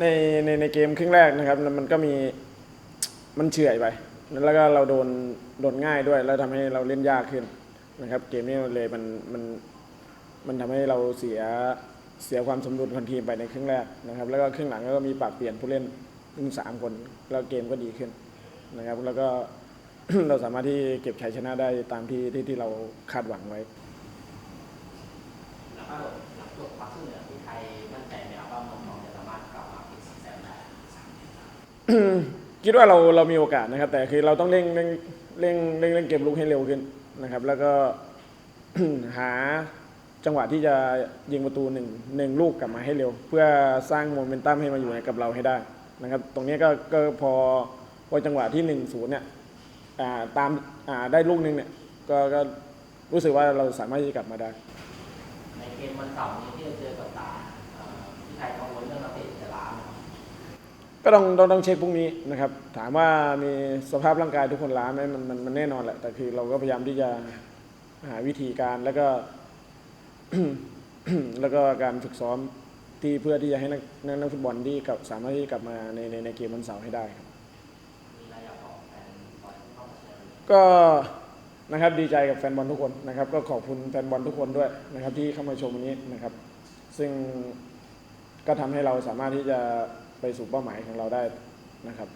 ในในในเกมครึ่งแรกนะครับ มันก็มีมันเฉื่อยไป แล้วก็เราโดนโดนง่ายด้วย แล้วทำให้เราเล่นยากขึ้นนะครับ เกมนี้เลยมันมันมันทำให้เราเสียเสียความสมดุลของทีมไปในครึ่งแรกนะครับ แล้วก็ครึ่งหลังก็มีปรับเปลี่ยนผู้เล่นถึงสามคน แล้วเกมก็ดีขึ้นนะครับ แล้วก็เราสามารถที่เก็บชัยชนะได้ตามที่ที่ที่เราคาดหวังไว้ แล้วก็หลังจบความช่วยเหลือที่ไทยมั่นใจไหมครับว่าน้องๆจะสามารถกลับมาเป็นสีแซมได้ คิดว่าเราเรามีโอกาสนะครับ แต่คือเราต้องเร่งเร่งเร่งเร่งเร่งเกมลุกให้เร็วขึ้นนะครับ แล้วก็หาจังหวะที่จะยิงประตูหนึ่งหนึ่งลูกกลับมาให้เร็ว เพื่อสร้างโมเมนตัมให้มาอยู่กับเราให้ได้นะครับ ตรงนี้ก็ก็พอพอจังหวะที่หนึ่งศูนย์เนี่ยตามาได้ลูกหนึ่งเนี่ยก็ก็รู้สึกว่าเราสามารถที่จะกลับมาได้ ในเกมวันเสาร์นี้ที่จะเจอกับตรา ก็ต้องต้องต้องเช็คพรุ่งนี้นะครับ ถามว่ามีสภาพร่างกายทุกคนล้าไหมมันมันมันแน่นอนแหละแต่คือเราก็พยายามที่จะหาวิธีการแล้วก็ แล้วก็การฝึกซ้อมที่เพื่อที่จะให้นักนักนักฟุตบอลที่กลับสามารถที่จะกลับมาในในในเกมวันเสาร์ให้ได้ครับมีอะไรอยากบอกแฟนบอลที่เข้ามาเชียร์ไหมก็นะครับดีใจกับแฟนบอลทุกคนนะครับ ก็ขอบคุณแฟนบอลทุกคนด้วยนะครับ ที่เข้ามาชมวันนี้นะครับ ซึ่งก็ทำให้เราสามารถที่จะ ไปสู่เป้าหมายของเราได้นะครับ